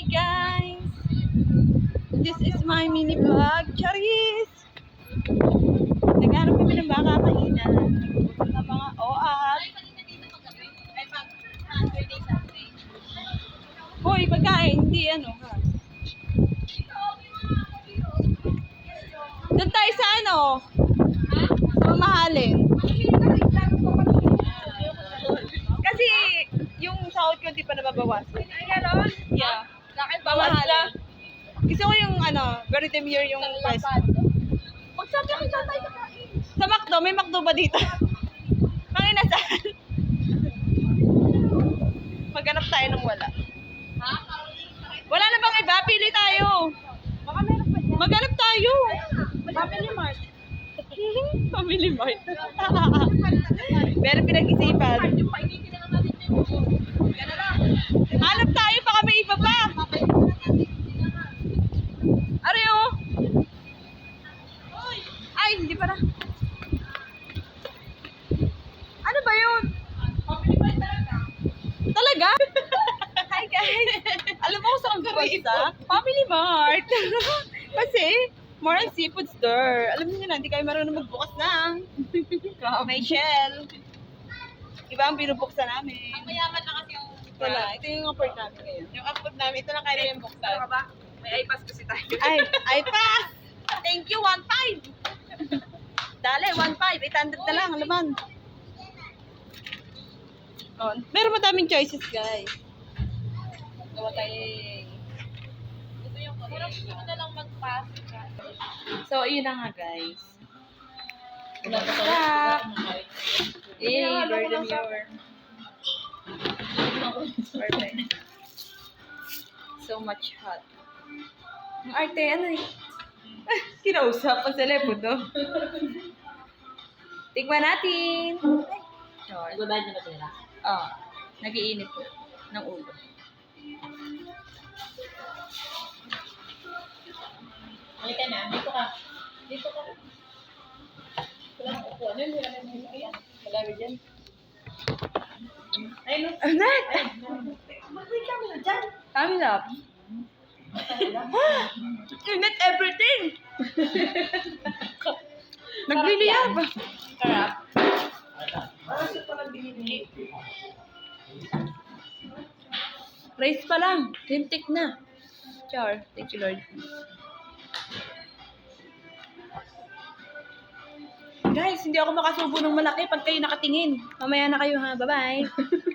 Hi guys! This is my mini vlog. Charis! Naghanap kami ng baka kainan. Ng mga OAT. Hoy, pagkain, hindi ano ha. Doon tayo sa ano? Sa mamahalin. Kasi yung sahod ko hindi pa nababawasan. Ay, gano'n? Yeah. Bakit Pamahalin. Gusto ko yung ano, very demure yung price. Magsabi ako sa tayo kakain. Sa McDo, may McDo ba dito? Pangina saan? Maghanap tayo ng wala. Ha? Wala na bang iba? Pili tayo. Baka meron pa dyan. Maghanap tayo. Family Mart. Family Mart. Pero pinag-isipan. Yung painitin na lang natin yung Gano'n lang. Hanap tayo, baka may iba pa. Ariyo. Ay, hindi pa na. Ano ba yun? Family Mart talaga. Talaga? Hi guys! Alam mo kung saan ka basta? Family Mart! Kasi, more on seafood store. Alam niyo na, hindi kayo marunong magbukas ng may shell. Iba ang binubuksan namin. Ang mayaman na kasi yung... Wala, ito yung afford namin ngayon. Yung upload namin, ito lang kaya yung buksan. Ano ba? May iPass kasi tayo. Ay, pa! Thank you, 1.5! Dali, 1.5. 800 na lang, laman. Oh, meron madaming choices, guys. Gawa tayo. Ito yung... Gusto mo na lang mag-pass. So, yun na nga, guys. Stop! Eh, loko of your... Perfect. So much hot. Ang arte, ano eh? Kinausap ang telepono. Tikman natin. Sure. Nagbabayad na ba Oh, nagiinit po ng ulo. Halika na, dito ka. Dito ka. Wala na upuan. Ano yung wala na yung Ayan, madami dyan. Ayun? Anak! Mag-wait kami na dyan. Kami up. Init everything! Nagliliyab. Sarap. Rice pa lang. Tintik na. Char. Thank you, Lord. Guys, hindi ako makasubo ng malaki pag kayo nakatingin. Mamaya na kayo ha. Bye-bye.